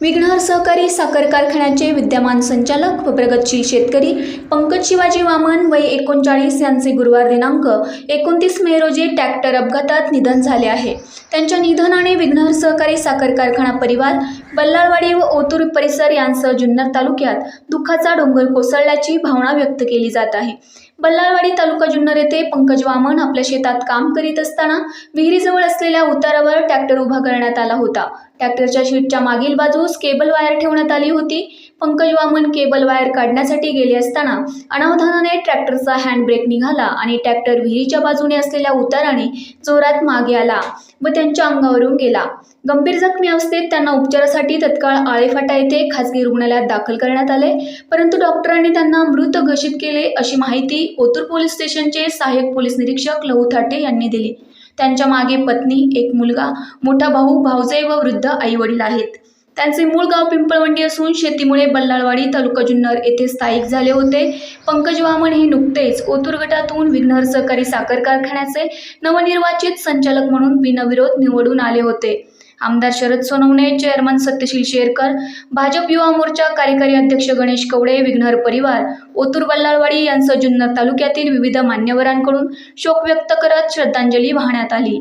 विघ्नर सहकारी साखर कारखान्याचे विद्यमान संचालक व प्रगतशील शेतकरी पंकज शिवाजी वामन वय एकोणचाळीस यांचे गुरुवार दिनांक एकोणतीस मे रोजी ट्रॅक्टर अपघातात निधन झाले आहे. त्यांच्या निधनाने विघ्नर सहकारी साखर कारखाना परिवार बल्लाळवाडी व ओतूर परिसर यांसह जुन्नर तालुक्यात दुःखाचा डोंगर कोसळल्याची भावना व्यक्त केली जात आहे. बल्लाळवाडी तालुका जुन्नर येथे पंकज वामन आपल्या शेतात काम करीत असताना विहिरीजवळ असलेल्या उतारावर ट्रॅक्टर उभा करण्यात आला होता. ट्रॅक्टरच्या शीटच्या मागील बाजूस केबल वायर ठेवण्यात आली होती. पंकज वामन केबल वायर काढण्यासाठी गेले असताना अनावधानाने ट्रॅक्टरचा हँडब्रेक निघाला आणि ट्रॅक्टर विहिरीच्या बाजूने असलेल्या उताराने जोरात मागे आला व त्यांच्या अंगावरून गेला. गंभीर जखमी अवस्थेत त्यांना उपचारासाठी तत्काळ आळेफाटा येथे खासगी रुग्णालयात दाखल करण्यात आले. परंतु डॉक्टरांनी त्यांना मृत घोषित केले अशी माहिती ओतूर पोलीस स्टेशनचे सहाय्यक पोलीस निरीक्षक लहू थाटे यांनी दिली. त्यांच्या मागे पत्नी एक मुलगा मोठा भाऊ भावजय व वृद्ध आई वडील आहेत. त्यांचे मूळ गाव पिंपळवंडी असून शेतीमुळे बल्लाळवाडी तालुका जुन्नर येथे स्थायिक झाले होते. पंकज वामन हे नुकतेच ओतूर गटातून विघ्नर सहकारी साखर कारखान्याचे नवनिर्वाचित संचालक म्हणून बिनविरोध निवडून आले होते. आमदार शरद सोनवणे चेअरमन सत्यशील शेरकर भाजप युवा मोर्चा कार्यकारी अध्यक्ष गणेश कवडे विघ्नर परिवार ओतूर बल्लाळवाडी यांसह जुन्नर तालुक्यातील विविध मान्यवरांकडून शोक व्यक्त करत श्रद्धांजली वाहण्यात आली.